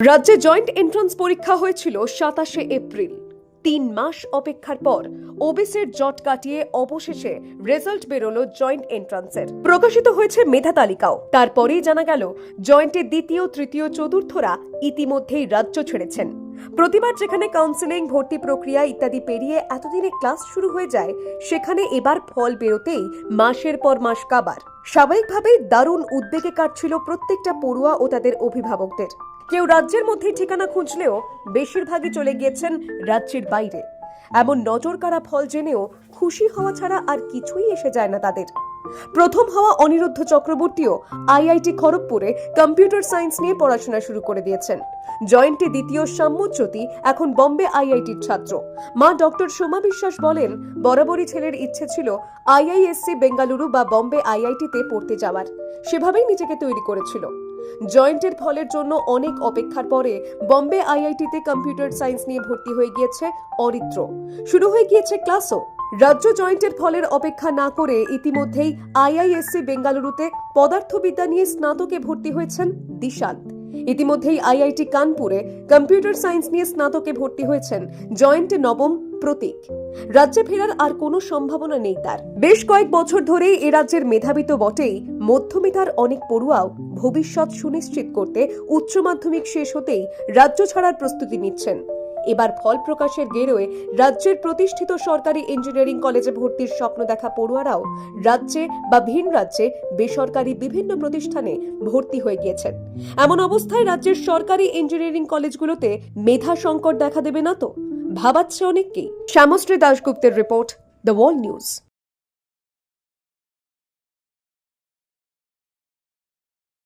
রাজ্যে joint entrance পরীক্ষা হয়েছিল সাতাশে এপ্রিল। তিন মাস অপেক্ষার পর ওবিসির জট কাটিয়ে অবশেষে রেজাল্ট বেরোলো জয়েন্ট এন্ট্রান্সের। প্রকাশিত হয়েছে মেধা তালিকাও। তারপরেই জানা গেল জয়েন্টের দ্বিতীয়, তৃতীয়, চতুর্থরা ইতিমধ্যেই রাজ্য ছেড়েছেন। প্রতিবার যেখানে কাউন্সেলিং ভর্তি প্রক্রিয়া ইত্যাদি পেরিয়ে এতদিনে ক্লাস শুরু হয়ে যায়, সেখানে এবার ফল বেরোতেই মাসের পর মাস কাবার। স্বাভাবিকভাবেই দারুণ উদ্বেগে কাটছিল প্রত্যেকটা পড়ুয়া ও তাদের অভিভাবকদের। কেউ রাজ্যের মধ্যে ঠিকানা খুঁজলেও বেশিরভাগই চলে গিয়েছেন রাজ্যের বাইরে। এমন নজরকাড়া ফল জেনেও খুশি হওয়া ছাড়া আর কিছুই এসে যায় না তাদের। প্রথম হওয়া অনিরুদ্ধ চক্রবর্তীও আইআইটি খড়গপুরে কম্পিউটার সায়েন্স নিয়ে পড়াশোনা শুরু করে দিয়েছেন। জয়েন্টে দ্বিতীয় সাম্যজ্যোতি, এখন বম্বে আইআইটির ছাত্র। মা ডক্টর সোমা বিশ্বাস বলেন, বরাবরই ছেলের ইচ্ছে ছিল আইআইএসসি বেঙ্গালুরু বা বম্বে আইআইটিতে পড়তে যাওয়ার। সেভাবেই নিজেকে তৈরি করেছিল। জয়েন্টের ফলের জন্য অনেক অপেক্ষার পরে বম্বে আইআইটিতে কম্পিউটার সায়েন্স নিয়ে ভর্তি হয়ে গিয়েছে অরিত্র। শুরু হয়ে গিয়েছে ক্লাসও। রাজ্য জয়েন্টের ফলের অপেক্ষা না করে ইতিমধ্যেই আইআইএসসি বেঙ্গালুরুতে পদার্থবিদ্যা নিয়ে স্নাতকে ভর্তি হয়েছেন দিশান্ত ইতিমধ্যেই আইআইটি কানপুরে কম্পিউটার সায়েন্স নিয়ে স্নাতকে ভর্তি হয়েছেন জয়েন্টে নবম প্রতীক। রাজ্যে ফেরার আর কোনো সম্ভাবনা নেই তার। বেশ কয়েক বছর ধরেই এ রাজ্যের মেধাবী তো বটেই মধ্যমিতার অনেক পড়ুয়াও ভবিষ্যৎ সুনিশ্চিত করতে উচ্চ মাধ্যমিক শেষ হতেই রাজ্য ছাড়ার প্রস্তুতি নিচ্ছেন। এবার ফল প্রকাশের গেরোয় রাজ্যের প্রতিষ্ঠিত সরকারি ইঞ্জিনিয়ারিং কলেজে ভর্তির স্বপ্ন দেখা পড়ুয়ারাও রাজ্যে বা ভিন রাজ্যে বেসরকারি বিভিন্ন প্রতিষ্ঠানে ভর্তি হয়ে গিয়েছেন। এমন অবস্থায় রাজ্যের সরকারি ইঞ্জিনিয়ারিং কলেজগুলোতে মেধা সংকট দেখা দেবে না তো? ভাবাচ্ছে অনেককেই। শ্যামশ্রী দাশগুপ্তের রিপোর্ট দ্য ওয়াল নিউজ